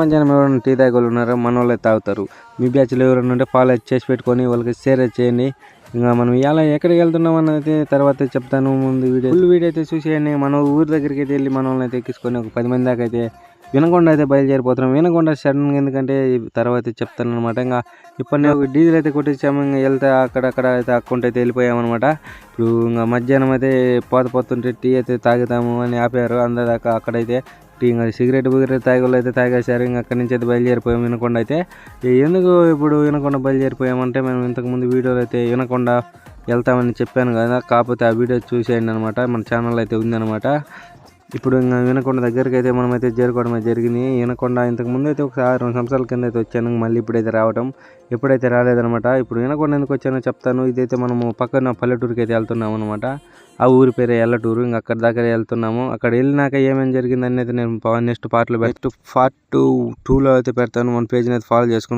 మధ్యాహ్నం ఎవరైనా టీ తాగోళ్ళు ఉన్నారో? మన వాళ్ళే తాగుతారు. మీ బ్యాచ్లో ఎవరైనా ఉంటే ఫాలో చేసి పెట్టుకొని వాళ్ళకి షేర్ చేయండి. ఇంకా మనం ఇలా ఎక్కడికి వెళ్తున్నాం అన్నది తర్వాత చెప్తాను. ముందు వీడియో ఫుల్ వీడియో అయితే చూసేయండి. మన ఊరి దగ్గరికి అయితే వెళ్ళి మన వాళ్ళని అయితే ఎక్కించుకొని ఒక పది మంది దాకా అయితే వినకొండ అయితే బయలుదేరిపోతున్నాం. వినకొండ సడన్గా ఎందుకంటే తర్వాత చెప్తాను అనమాట ఇంకా ఇప్పుడు నేను డీజిల్ అయితే కొట్టించాము ఇంకా వెళ్తే అక్కడక్కడ అయితే అక్కుంటే అయితే వెళ్ళిపోయామన్నమాట ఇప్పుడు ఇంకా మధ్యాహ్నం అయితే పోత పోతుంటే టీ అయితే తాగుతాము అని ఆపారు. అందదాకా అక్కడైతే ఇంకా సిగరెట్ బిగరెట్ తాగే అయితే తాగేశారు. ఇంకా అక్కడి నుంచి అయితే బయలుదేరిపోయాం వినకొండ అయితే. ఎందుకు ఇప్పుడు వినకొండ బయలుదేరిపోయామంటే మేము ఇంతకుముందు వీడియోలో అయితే వినకొండ వెళ్తామని చెప్పాను కదా. కాకపోతే ఆ వీడియో చూసేయండి అనమాట మన ఛానల్ అయితే ఉందన్నమాట. ఇప్పుడు ఇంకా వినకొండ దగ్గరికి అయితే మనం అయితే చేరుకోవడం జరిగింది. వినకొండ ఇంతకు ముందు అయితే ఒకసారి రెండు సంవత్సరాల కింద అయితే వచ్చాను. మళ్ళీ ఇప్పుడైతే రావడం ఎప్పుడైతే రాలేదనమాట ఇప్పుడు వినకొండ ఎందుకు వచ్చానో చెప్తాను. ఇదైతే మనము పక్కన పల్లెటూరుకి అయితే వెళ్తున్నాం అనమాట ఆ ఊరి పేరు ఎల్లటూరు. ఇంకా అక్కడ దాకా వెళ్తున్నాము. అక్కడ వెళ్ళినాక ఏమేమి జరిగింది అనేది నేను నెక్స్ట్ పార్ట్లో నెక్స్ట్ పార్ట్ టూలో అయితే పెడతాను. మన పేజ్ని అయితే ఫాలో చేసుకున్నాను